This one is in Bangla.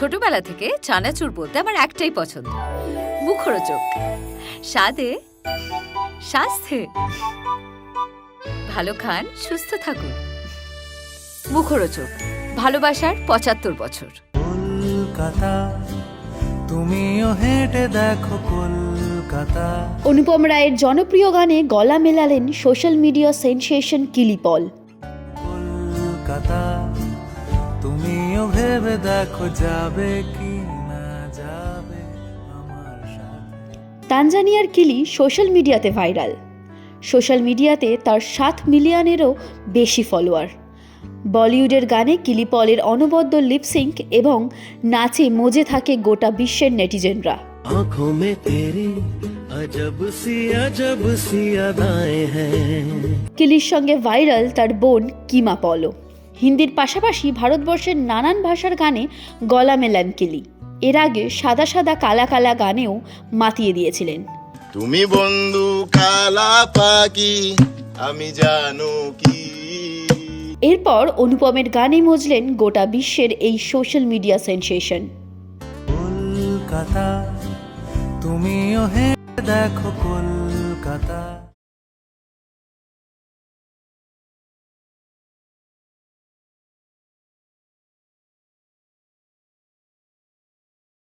ছোটবেলা থেকে চানাচুর বলতে আমার একটাই পছন্দ। মুখরোচক। স্বাদে স্বাস্থ্যে। ভালো খান সুস্থ থাকুন। মুখরোচক। ভালোবাসার পঁচাত্তর বছর। কলকাতা তুমিও হেঁটে দেখো কলকাতা। অনুপম রায়ের জনপ্রিয় গানে গলা মেলালেন social media sensation Kili Paul. Kolkata তুমিও ভেবে দেখো যাবে কি না যাবে আমার সাথে তানজানিয়ার কিলি সোশ্যাল মিডিয়াতে ভাইরাল সোশ্যাল মিডিয়াতে তার সাত মিলিয়নেরও বেশি ফলোয়ার বলিউডের গানে কিলি পলের অনবদ্য লিপসিঙ্ক এবং নাচে মজে থাকে গোটা বিশ্বের নেটিজেনরা आंखों में तेरी अजब सी अजब सी अदाएं हैं কিলির সঙ্গে ভাইরাল তার বোন কিমা পলো হিন্দির পাশাপাশি ভারতবর্ষের নানান ভাষার গানে গলা মেলান কিলি। এর আগে সাদা সাদা কালা কালা গানেও মাতিয়ে দিয়েছিলেন। তুমি বন্ধু কালা পাখি আমি জানো কি। এরপর অনুপমের গানে মজলেন গোটা বিশ্বের এই সোশ্যাল মিডিয়া সেনসেশন। কলকাতা তুমিও হেঁটে দেখো কলকাতা।